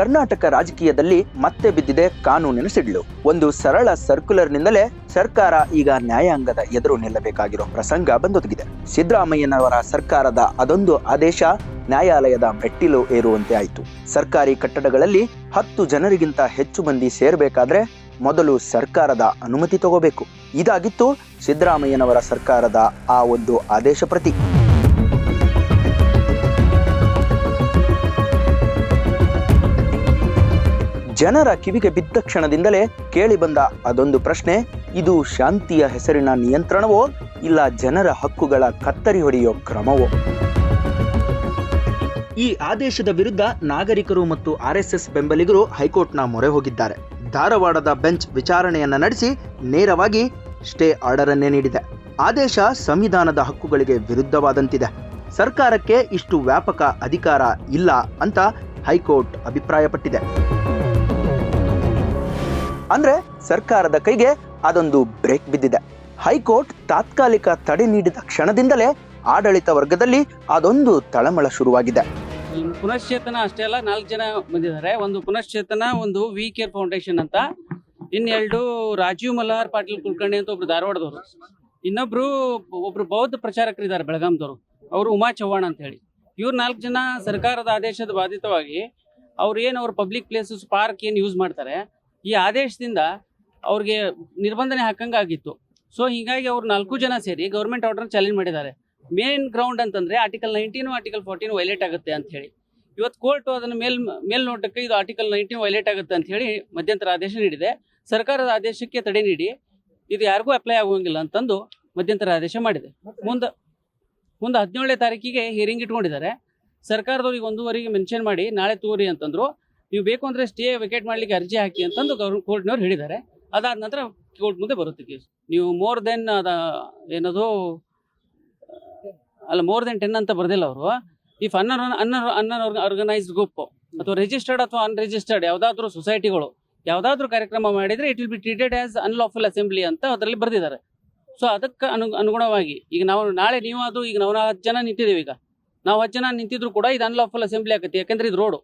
ಕರ್ನಾಟಕ ರಾಜಕೀಯದಲ್ಲಿ ಮತ್ತೆ ಬಿದ್ದಿದೆ ಕಾನೂನಿನ ಸಿಡ್ಲು. ಒಂದು ಸರಳ ಸರ್ಕ್ಯುಲರ್ನಿಂದಲೇ ಸರ್ಕಾರ ಈಗ ನ್ಯಾಯಾಂಗದ ಎದುರು ನಿಲ್ಲಬೇಕಾಗಿರೋ ಪ್ರಸಂಗ ಬಂದೊದಗಿದೆ. ಸಿದ್ದರಾಮಯ್ಯನವರ ಸರ್ಕಾರದ ಅದೊಂದು ಆದೇಶ ನ್ಯಾಯಾಲಯದ ಮೆಟ್ಟಿಲು ಏರುವಂತೆ ಆಯಿತು. ಸರ್ಕಾರಿ ಕಟ್ಟಡಗಳಲ್ಲಿ ಹತ್ತು ಜನರಿಗಿಂತ ಹೆಚ್ಚು ಮಂದಿ ಸೇರಬೇಕಾದ್ರೆ ಮೊದಲು ಸರ್ಕಾರದ ಅನುಮತಿ ತಗೋಬೇಕು. ಇದಾಗಿತ್ತು ಸಿದ್ದರಾಮಯ್ಯನವರ ಸರ್ಕಾರದ ಆ ಒಂದು ಆದೇಶ ಪ್ರತಿ. ಜನರ ಕಿವಿಗೆ ಬಿದ್ದ ಕ್ಷಣದಿಂದಲೇ ಕೇಳಿ ಬಂದ ಅದೊಂದು ಪ್ರಶ್ನೆ, ಇದು ಶಾಂತಿಯ ಹೆಸರಿನ ನಿಯಂತ್ರಣವೋ ಇಲ್ಲ ಜನರ ಹಕ್ಕುಗಳ ಕತ್ತರಿ ಹೊಡೆಯೋ ಕ್ರಮವೋ? ಈ ಆದೇಶದ ವಿರುದ್ಧ ನಾಗರಿಕರು ಮತ್ತು ಆರ್ಎಸ್ಎಸ್ ಬೆಂಬಲಿಗರು ಹೈಕೋರ್ಟ್ನ ಮೊರೆ ಹೋಗಿದ್ದಾರೆ. ಧಾರವಾಡದ ಬೆಂಚ್ ವಿಚಾರಣೆಯನ್ನ ನಡೆಸಿ ನೇರವಾಗಿ ಸ್ಟೇ ಆರ್ಡರ್ ಅನ್ನೇ ನೀಡಿದೆ. ಆದೇಶ ಸಂವಿಧಾನದ ಹಕ್ಕುಗಳಿಗೆ ವಿರುದ್ಧವಾದಂತಿದೆ. ಸರ್ಕಾರಕ್ಕೆ ಇಷ್ಟು ವ್ಯಾಪಕ ಅಧಿಕಾರ ಇಲ್ಲ ಅಂತ ಹೈಕೋರ್ಟ್ ಅಭಿಪ್ರಾಯಪಟ್ಟಿದೆ. ಅಂದ್ರೆ ಸರ್ಕಾರದ ಕೈಗೆ ಅದೊಂದು ಬ್ರೇಕ್ ಬಿದ್ದಿದೆ. ಹೈಕೋರ್ಟ್ ತಾತ್ಕಾಲಿಕ ತಡೆ ನೀಡಿದ ಕ್ಷಣದಿಂದಲೇ ಆಡಳಿತ ವರ್ಗದಲ್ಲಿ ಅದೊಂದು ತಳಮಳ ಶುರುವಾಗಿದೆ. ಪುನಶ್ಚೇತನ ಅಷ್ಟೇ ಅಲ್ಲ, ನಾಲ್ಕು ಜನ ಬಂದಿದ್ದಾರೆ. ಒಂದು ಪುನಶ್ಚೇತನ, ಒಂದು ವಿ ಕೇರ್ ಫೌಂಡೇಶನ್ ಅಂತ. ಇನ್ನೆರಡು ರಾಜೀವ್ ಮಲ್ಹಾರ್ ಪಾಟೀಲ್ ಕುಲಕರ್ಣಿ ಅಂತ ಒಬ್ರು ಧಾರವಾಡದವರು. ಇನ್ನೊಬ್ರು ಒಬ್ರು ಬೌದ್ಧ ಪ್ರಚಾರಕರಿದ್ದಾರೆ ಬೆಳಗಾಂದವರು ಅವರು ಉಮಾ ಚವ್ಹಾಣ್ ಅಂತ ಹೇಳಿ. ಇವ್ರು ನಾಲ್ಕು ಜನ ಸರ್ಕಾರದ ಆದೇಶದ ಬಾಧಿತವಾಗಿ ಅವ್ರು ಏನು ಅವ್ರ ಪಬ್ಲಿಕ್ ಪ್ಲೇಸಸ್ ಪಾರ್ಕ್ ಏನು ಯೂಸ್ ಮಾಡ್ತಾರೆ ಈ ಆದೇಶದಿಂದ ಅವ್ರಿಗೆ ನಿರ್ಬಂಧನೆ ಹಾಕಂಗಾಗಿತ್ತು. ಸೊ ಹೀಗಾಗಿ ಅವ್ರು ನಾಲ್ಕು ಜನ ಸೇರಿ ಗೌರ್ಮೆಂಟ್ ಆರ್ಡರ್ ಚಾಲೆಂಜ್ ಮಾಡಿದ್ದಾರೆ. ಮೇನ್ ಗ್ರೌಂಡ್ ಅಂತಂದ್ರೆ article nineteen article fourteen violate ಆಗುತ್ತೆ ಅಂತ ಹೇಳಿ. ಇವತ್ತು ಕೋರ್ಟ್ ಅದನ್ನು ಮೇಲ್ ಮೇಲ್ನೋಟಕ್ಕೆ ಇದು ಆರ್ಟಿಕಲ್ ನೈನ್ಟೀನ್ ವೈಲೇಟ್ ಆಗುತ್ತೆ ಅಂತ ಹೇಳಿ ಮಧ್ಯಂತರ ಆದೇಶ ನೀಡಿದೆ. ಸರ್ಕಾರದ ಆದೇಶಕ್ಕೆ ತಡೆ ನೀಡಿ ಇದು ಯಾರಿಗೂ ಅಪ್ಲೈ ಆಗುವಂಗಿಲ್ಲ ಅಂತಂದು ಮಧ್ಯಂತರ ಆದೇಶ ಮಾಡಿದೆ. ಮುಂದೆ ಮುಂದೆ ಹದಿನೇಳನೇ ತಾರೀಕಿಗೆ ಹಿಯರಿಂಗ್ ಇಟ್ಕೊಂಡಿದ್ದಾರೆ. ಸರ್ಕಾರದವ್ರಿಗೆ ಒಂದೂವರೆಗೆ ಮೆನ್ಷನ್ ಮಾಡಿ ನಾಳೆ ತೋರಿ ಅಂತಂದ್ರು. ನೀವು ಬೇಕು ಅಂದರೆ ಸ್ಟೇ ವೆಕೇಟ್ ಮಾಡ್ಲಿಕ್ಕೆ ಅರ್ಜಿ ಹಾಕಿ ಅಂತಂದು ಗೌರ್ ಕೋರ್ಟ್ನವ್ರು ಹೇಳಿದ್ದಾರೆ. ಅದಾದ ನಂತರ ಕೋರ್ಟ್ ಮುಂದೆ ಬರುತ್ತೆ ಕೇಸ್ ನೀವು ಮೋರ್ ದೆನ್ ಅದ, ಏನದು, ಅಲ್ಲ ಮೋರ್ ದೆನ್ ಟೆನ್ ಅಂತ ಬರ್ದಿಲ್ಲ ಅವರು. If honour honour honour organised group ಅಥವಾ ರಿಜಿಸ್ಟರ್ಡ್ ಅಥವಾ ಅನ್ರಿಜಿಸ್ಟರ್ಡ್ ಯಾವುದಾದ್ರೂ ಸೊಸೈಟಿಗಳು ಯಾವುದಾದ್ರೂ ಕಾರ್ಯಕ್ರಮ ಮಾಡಿದ್ರೆ it will be treated as unlawful assembly ಅಂತ ಅದರಲ್ಲಿ ಬರೆದಿದ್ದಾರೆ. ಸೊ ಅದಕ್ಕೆ ಅನು, ಅನುಗುಣವಾಗಿ ಈಗ ನಾವು ನಾಳೆ ನೀವು ಅದು ಈಗ ನಾವು ಹತ್ತು ಜನ ನಿಂತಿದ್ದೀವಿ ಈಗ. ನಾವು ಹತ್ತು ಜನ ನಿಂತಿದ್ರು ಕೂಡ ಇದು ಅನ್ಲಾಫುಲ್ ಅಸೆಂಬ್ಲಿ ಆಗುತ್ತೆ. ಯಾಕಂದ್ರೆ ಇದು ರೋಡು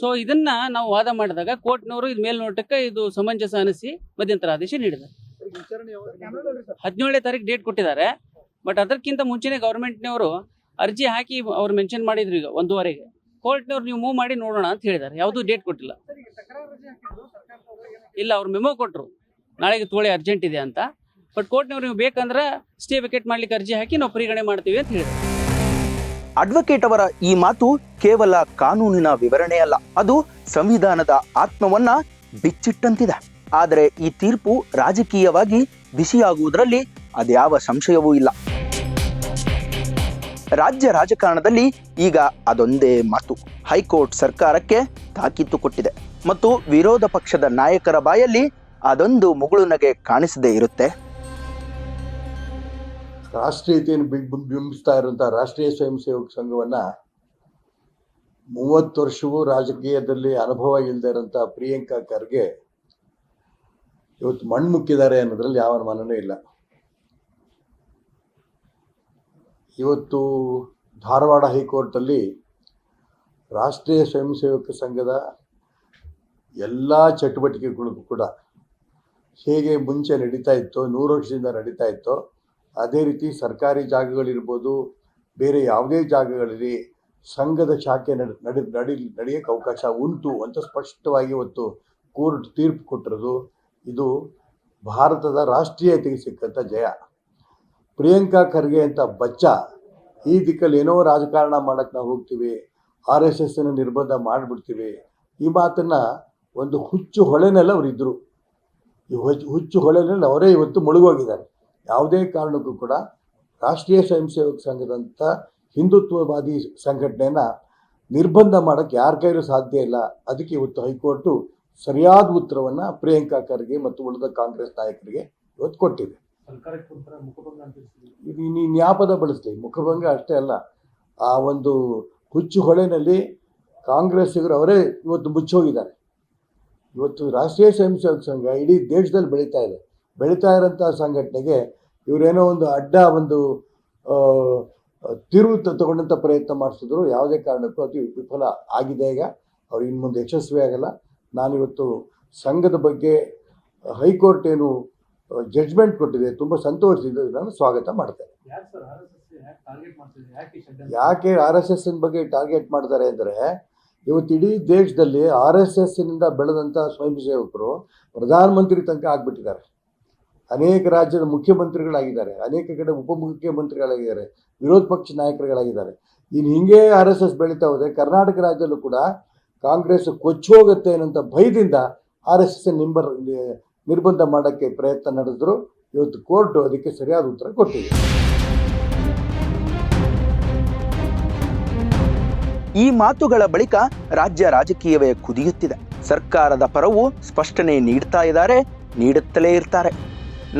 ಸೊ ಇದನ್ನ ನಾವು ವಾದ ಮಾಡಿದಾಗ ಕೋರ್ಟ್ನವರು ಇದು ಮೇಲ್ನೋಟಕ್ಕೆ ಇದು ಸಮಂಜಸ ಅನಿಸಿ ಮಧ್ಯಂತರ ಆದೇಶ ನೀಡಿದ್ದಾರೆ. ಹದಿನೇಳನೇ ತಾರೀಕು ಡೇಟ್ ಕೊಟ್ಟಿದ್ದಾರೆ. ಬಟ್ ಅದಕ್ಕಿಂತ ಮುಂಚೆನೆ ಗೌರ್ಮೆಂಟ್ನವರು ಅರ್ಜಿ ಹಾಕಿ ಅವ್ರು ಮೆನ್ಷನ್ ಮಾಡಿದ್ರು ಈಗ ಒಂದೂವರೆಗೆ. ಕೋರ್ಟ್ನವ್ರು ನೀವು ಮೂವ್ ಮಾಡಿ ನೋಡೋಣ ಅಂತ ಹೇಳಿದ್ದಾರೆ. ಯಾವುದೂ ಡೇಟ್ ಕೊಟ್ಟಿಲ್ಲ. ಇಲ್ಲ, ಅವ್ರು ಮೆಮೋ ಕೊಟ್ಟರು ನಾಳೆಗೆ ತೋಳೆ ಅರ್ಜೆಂಟ್ ಇದೆ ಅಂತ. ಬಟ್ ಕೋರ್ಟ್ನವ್ರು ನೀವು ಬೇಕಂದ್ರೆ ಸ್ಟೇ ವಿಕೆಟ್ ಮಾಡ್ಲಿಕ್ಕೆ ಅರ್ಜಿ ಹಾಕಿ ನಾವು ಪರಿಗಣನೆ ಮಾಡ್ತೀವಿ ಅಂತ ಹೇಳಿದ್ರು ಅಡ್ವೊಕೇಟ್ ಅವರ ಈ ಮಾತು ಕೇವಲ ಕಾನೂನಿನ ವಿವರಣೆ ಅಲ್ಲ, ಅದು ಸಂವಿಧಾನದ ಆತ್ಮವನ್ನ ಬಿಚ್ಚಿಟ್ಟಂತಿದೆ. ಆದರೆ ಈ ತೀರ್ಪು ರಾಜಕೀಯವಾಗಿ ಬಿಸಿಯಾಗುವುದರಲ್ಲಿ ಅದ್ಯಾವ ಸಂಶಯವೂ ಇಲ್ಲ. ರಾಜ್ಯ ರಾಜಕಾರಣದಲ್ಲಿ ಈಗ ಅದೊಂದೇ ಮಾತು. ಹೈಕೋರ್ಟ್ ಸರ್ಕಾರಕ್ಕೆ ತಾಕೀತು ಕೊಟ್ಟಿದೆ. ಮತ್ತು ವಿರೋಧ ಪಕ್ಷದ ನಾಯಕರ ಬಾಯಲ್ಲಿ ಅದೊಂದು ಮುಗುಳುನಗೆ ಕಾಣಿಸದೇ ಇರುತ್ತೆ. ರಾಷ್ಟ್ರೀಯತೆಯನ್ನು ಬಿಂಬಿಸ್ತಾ ಇರುವಂತಹ ರಾಷ್ಟ್ರೀಯ ಸ್ವಯಂ ಸೇವಕ ಸಂಘವನ್ನ ಮೂವತ್ತು ವರ್ಷವೂ ರಾಜಕೀಯದಲ್ಲಿ ಅನುಭವ ಇಲ್ಲದೆ ಇರೋಂಥ ಪ್ರಿಯಾಂಕಾ ಖರ್ಗೆ ಇವತ್ತು ಮಣ್ಣು ಮುಕ್ಕಿದ್ದಾರೆ ಅನ್ನೋದ್ರಲ್ಲಿ ಯಾವ ಮನನೂ ಇಲ್ಲ. ಇವತ್ತು ಧಾರವಾಡ ಹೈಕೋರ್ಟಲ್ಲಿ ರಾಷ್ಟ್ರೀಯ ಸ್ವಯಂ ಸೇವಕ ಸಂಘದ ಎಲ್ಲ ಚಟುವಟಿಕೆಗಳಿಗೂ ಕೂಡ ಹೇಗೆ ಮುಂಚೆ ನಡೀತಾ ಇತ್ತು, ನೂರು ವರ್ಷದಿಂದ ನಡೀತಾ ಇತ್ತೋ ಅದೇ ರೀತಿ ಸರ್ಕಾರಿ ಜಾಗಗಳಿರ್ಬೋದು, ಬೇರೆ ಯಾವುದೇ ಜಾಗಗಳಲ್ಲಿ ಸಂಘದ ಶಾಖೆ ನಡೆ ನಡೆ, ನಡಿ, ನಡೆಯೋಕ್ಕೆ ಅವಕಾಶ ಉಂಟು ಅಂತ ಸ್ಪಷ್ಟವಾಗಿ ಇವತ್ತು ಕೋರ್ಟ್ ತೀರ್ಪು ಕೊಟ್ಟಿರೋದು. ಇದು ಭಾರತದ ರಾಷ್ಟ್ರೀಯತೆಗೆ ಸಿಕ್ಕಂಥ ಜಯ. ಪ್ರಿಯಾಂಕಾ ಖರ್ಗೆ ಅಂತ ಬಚ್ಚ ಈ ದಿಕ್ಕಲ್ಲಿ ಏನೋ ರಾಜಕಾರಣ ಮಾಡೋಕ್ಕೆ ನಾವು ಹೋಗ್ತೀವಿ, ಆರ್ ಎಸ್ ಎಸ್ನ ನಿರ್ಬಂಧ ಮಾಡಿಬಿಡ್ತೀವಿ. ಈ ಮಾತನ್ನು ಒಂದು ಹುಚ್ಚು ಹೊಳೆನಲ್ಲಿ ಅವರಿದ್ದರು ಈ ಹುಚ್ಚು ಹುಚ್ಚು ಹೊಳೆನಲ್ಲಿ ಅವರೇ ಇವತ್ತು ಮುಳುಗೋಗಿದ್ದಾರೆ. ಯಾವುದೇ ಕಾರಣಕ್ಕೂ ಕೂಡ ರಾಷ್ಟ್ರೀಯ ಸ್ವಯಂ ಸೇವಕ ಸಂಘದಂಥ ಹಿಂದುತ್ವವಾದಿ ಸಂಘಟನೆಯನ್ನ ನಿರ್ಬಂಧ ಮಾಡೋಕ್ಕೆ ಯಾರ ಕೈಲೂ ಸಾಧ್ಯ ಇಲ್ಲ. ಅದಕ್ಕೆ ಇವತ್ತು ಹೈಕೋರ್ಟು ಸರಿಯಾದ ಉತ್ತರವನ್ನು ಪ್ರಿಯಾಂಕಾ ಖರ್ಗೆ ಮತ್ತು ಉಳಿದ ಕಾಂಗ್ರೆಸ್ ನಾಯಕರಿಗೆ ಇವತ್ತು ಕೊಟ್ಟಿದೆ. ನೀ ನ್ಯಾಪದ ಬಳಸಲಿ? ಮುಖಭಂಗ ಅಷ್ಟೇ ಅಲ್ಲ. ಆ ಒಂದು ಹುಚ್ಚು ಹೊಳೆನಲ್ಲಿ ಕಾಂಗ್ರೆಸ್ಸಿಗರು ಅವರೇ ಇವತ್ತು ಮುಚ್ಚೋಗಿದ್ದಾರೆ. ಇವತ್ತು ರಾಷ್ಟ್ರೀಯ ಸ್ವಯಂ ಸೇವಕ ಸಂಘ ಇಡೀ ದೇಶದಲ್ಲಿ ಬೆಳೀತಾ ಇದೆ. ಬೆಳೀತಾ ಇರೋಂಥ ಸಂಘಟನೆಗೆ ಇವರೇನೋ ಒಂದು ಅಡ್ಡ ಒಂದು ತಿರುವು ತಗೊಂಡಂಥ ಪ್ರಯತ್ನ ಮಾಡಿಸಿದ್ರು. ಯಾವುದೇ ಕಾರಣಕ್ಕೂ ಅದು ವಿಫಲ ಆಗಿದೆ ಈಗ. ಅವ್ರು ಇನ್ನು ಮುಂದೆ ಯಶಸ್ವಿ ಆಗಲ್ಲ. ನಾನಿವತ್ತು ಸಂಘದ ಬಗ್ಗೆ ಹೈಕೋರ್ಟ್ ಏನು ಜಡ್ಜ್ಮೆಂಟ್ ಕೊಟ್ಟಿದೆ. ತುಂಬ ಸಂತೋಷದಿಂದ ನಾನು ಸ್ವಾಗತ ಮಾಡ್ತೇನೆ. ಯಾಕೆ ಆರ್ ಎಸ್ ಎಸ್ ಬಗ್ಗೆ ಟಾರ್ಗೆಟ್ ಮಾಡ್ತಾರೆ ಅಂದರೆ ಇವತ್ತು ಇಡೀ ದೇಶದಲ್ಲಿ ಆರ್ ಎಸ್ ಎಸ್ನಿಂದ ಬೆಳೆದಂಥ ಸ್ವಯಂ ಸೇವಕರು ಪ್ರಧಾನಮಂತ್ರಿ ತನಕ ಆಗ್ಬಿಟ್ಟಿದ್ದಾರೆ. ಅನೇಕ ರಾಜ್ಯದ ಮುಖ್ಯಮಂತ್ರಿಗಳಾಗಿದ್ದಾರೆ, ಅನೇಕ ಕಡೆ ಉಪಮುಖ್ಯಮಂತ್ರಿಗಳಾಗಿದ್ದಾರೆ, ವಿರೋಧ ಪಕ್ಷ ನಾಯಕರುಗಳಾಗಿದ್ದಾರೆ. ಇನ್ನು ಹಿಂಗೆ ಆರ್ ಎಸ್ ಎಸ್ ಬೆಳೀತಾ ಹೋದರೆ ಕರ್ನಾಟಕ ರಾಜ್ಯದಲ್ಲೂ ಕೂಡ ಕಾಂಗ್ರೆಸ್ ಕೊಚ್ಚೋಗುತ್ತೆ ಅನ್ನೋಂಥ ಭಯದಿಂದ ಆರ್ ಎಸ್ ಎಸ್ ನಿಂಬರ್ ನಿರ್ಬಂಧ ಮಾಡೋಕ್ಕೆ ಪ್ರಯತ್ನ ನಡೆದ್ರು ಇವತ್ತು ಕೋರ್ಟ್ ಅದಕ್ಕೆ ಸರಿಯಾದ ಉತ್ತರ ಕೊಟ್ಟಿದೆ. ಈ ಮಾತುಗಳ ಬಳಿಕ ರಾಜ್ಯ ರಾಜಕೀಯವೇ ಕುದಿಯುತ್ತಿದೆ. ಸರ್ಕಾರದ ಪರವು ಸ್ಪಷ್ಟನೆ ನೀಡ್ತಾ ಇದ್ದಾರೆ, ನೀಡುತ್ತಲೇ ಇರ್ತಾರೆ.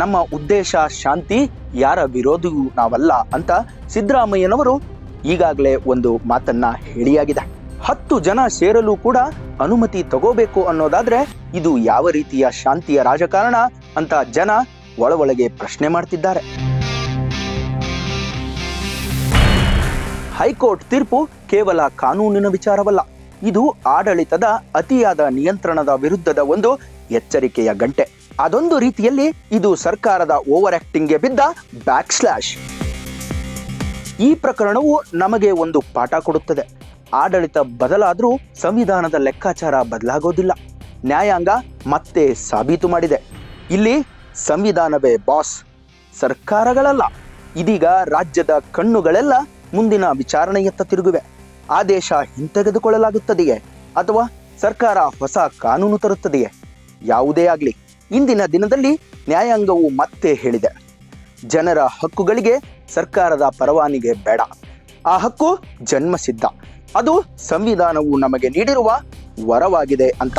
ನಮ್ಮ ಉದ್ದೇಶ ಶಾಂತಿ, ಯಾರ ವಿರೋಧಿಯೂ ನಾವಲ್ಲ ಅಂತ ಸಿದ್ದರಾಮಯ್ಯನವರು ಈಗಾಗಲೇ ಒಂದು ಮಾತನ್ನ ಹೇಳಿಯಾಗಿದೆ. ಹತ್ತು ಜನ ಸೇರಲು ಕೂಡ ಅನುಮತಿ ತಗೋಬೇಕು ಅನ್ನೋದಾದ್ರೆ ಇದು ಯಾವ ರೀತಿಯ ಶಾಂತಿಯ ರಾಜಕಾರಣ ಅಂತ ಜನ ಒಳ ಒಳಗೆ ಪ್ರಶ್ನೆ ಮಾಡ್ತಿದ್ದಾರೆ. ಹೈಕೋರ್ಟ್ ತೀರ್ಪು ಕೇವಲ ಕಾನೂನಿನ ವಿಚಾರವಲ್ಲ, ಇದು ಆಡಳಿತದ ಅತಿಯಾದ ನಿಯಂತ್ರಣದ ವಿರುದ್ಧದ ಒಂದು ಎಚ್ಚರಿಕೆಯ ಗಂಟೆ. ಅದೊಂದು ರೀತಿಯಲ್ಲಿ ಇದು ಸರ್ಕಾರದ ಓವರ್ ಆಕ್ಟಿಂಗ್ಗೆ ಬಿದ್ದ ಬ್ಯಾಕ್ ಸ್ಲ್ಯಾಶ್ ಈ ಪ್ರಕರಣವು ನಮಗೆ ಒಂದು ಪಾಠ ಕೊಡುತ್ತದೆ. ಆಡಳಿತ ಬದಲಾದರೂ ಸಂವಿಧಾನದ ಲೆಕ್ಕಾಚಾರ ಬದಲಾಗೋದಿಲ್ಲ. ನ್ಯಾಯಾಂಗ ಮತ್ತೆ ಸಾಬೀತು ಮಾಡಿದೆ. ಇಲ್ಲಿ ಸಂವಿಧಾನವೇ ಬಾಸ್, ಸರ್ಕಾರಗಳಲ್ಲ. ಇದೀಗ ರಾಜ್ಯದ ಕಣ್ಣುಗಳೆಲ್ಲ ಮುಂದಿನ ವಿಚಾರಣೆಯತ್ತ ತಿರುಗುವೆ. ಆದೇಶ ಹಿಂತೆಗೆದುಕೊಳ್ಳಲಾಗುತ್ತದೆಯೇ ಅಥವಾ ಸರ್ಕಾರ ಹೊಸ ಕಾನೂನು ತರುತ್ತದೆಯೇ? ಯಾವುದೇ ಆಗಲಿ. ಇಂದಿನ ದಿನದಲ್ಲಿ ನ್ಯಾಯಾಂಗವು ಮತ್ತೆ ಹೇಳಿದೆ, ಜನರ ಹಕ್ಕುಗಳಿಗೆ ಸರ್ಕಾರದ ಪರವಾನಿಗೆ ಬೇಡ. ಆ ಹಕ್ಕು ಜನ್ಮಸಿದ್ಧ. ಅದು ಸಂವಿಧಾನವು ನಮಗೆ ನೀಡಿರುವ ವರವಾಗಿದೆ ಅಂತ.